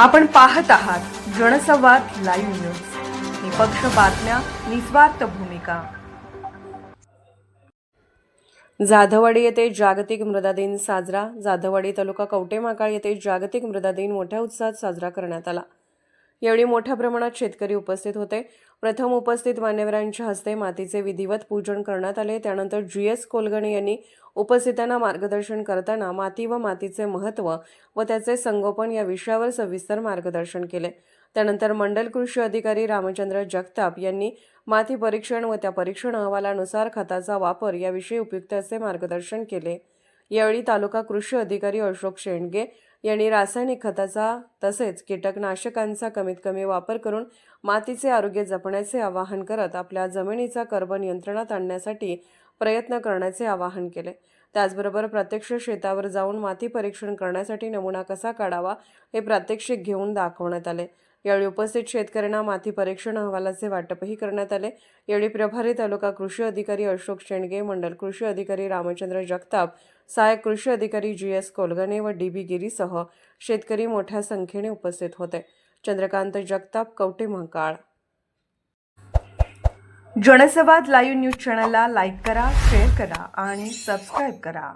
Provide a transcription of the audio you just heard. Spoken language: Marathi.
आपण पाहत आहात जनसंवाद लाईव्ह न्यूज. निपक्ष बातम्या निस्वार्थ भूमिका. जाधववाडी येथे जागतिक मृदा दिन साजरा. जाधववाडी तालुका कवटेमाकाळ येथे जागतिक मृदा दिन मोठ्या उत्साहात साजरा करण्यात आला. यावेळी मोठ्या प्रमाणात शेतकरी उपस्थित होते. प्रथम उपस्थित मान्यवरांच्या हस्ते मातीचे विधिवत पूजन करण्यात आले. त्यानंतर जी एस कोलगणे यांनी उपस्थितांना मार्गदर्शन करताना माती व मातीचे महत्त्व व त्याचे संगोपन या विषयावर सविस्तर मार्गदर्शन केले. त्यानंतर मंडल कृषी अधिकारी रामचंद्र जगताप यांनी माती परीक्षण व त्या परीक्षण अहवालानुसार खताचा वापर याविषयी उपयुक्त असे मार्गदर्शन केले. यावेळी तालुका कृषी अधिकारी अशोक शेंडगे यांनी रासायनिक खताचा तसेच कीटकनाशकांचा कमीत कमी वापर करून मातीचे आरोग्य जपण्याचे आवाहन करत आपल्या जमिनीचा कर्ब नियंत्रणात आणण्यासाठी प्रयत्न करण्याचे आवाहन केले. त्याचबरोबर प्रत्यक्ष शेतावर जाऊन माती परीक्षण करण्यासाठी नमुना कसा काढावा हे प्रात्यक्षिक घेऊन दाखवण्यात आले. यावेळी उपस्थित शेतकऱ्यांना माती परीक्षण अहवालाचे वाटपही करण्यात आले. यावेळी प्रभारी तालुका कृषी अधिकारी अशोक शेंडगे मंडल कृषी अधिकारी रामचंद्र जगताप सहाय्यक कृषी अधिकारी जी एस कोलगणे व डी बी गिरीसह शेतकरी मोठ्या संख्येने उपस्थित होते. चंद्रकांत जगताप कवटे महाकाळ. जनसंवाद लाईव्ह न्यूज चॅनलला लाईक करा शेअर करा आणि सबस्क्राईब करा.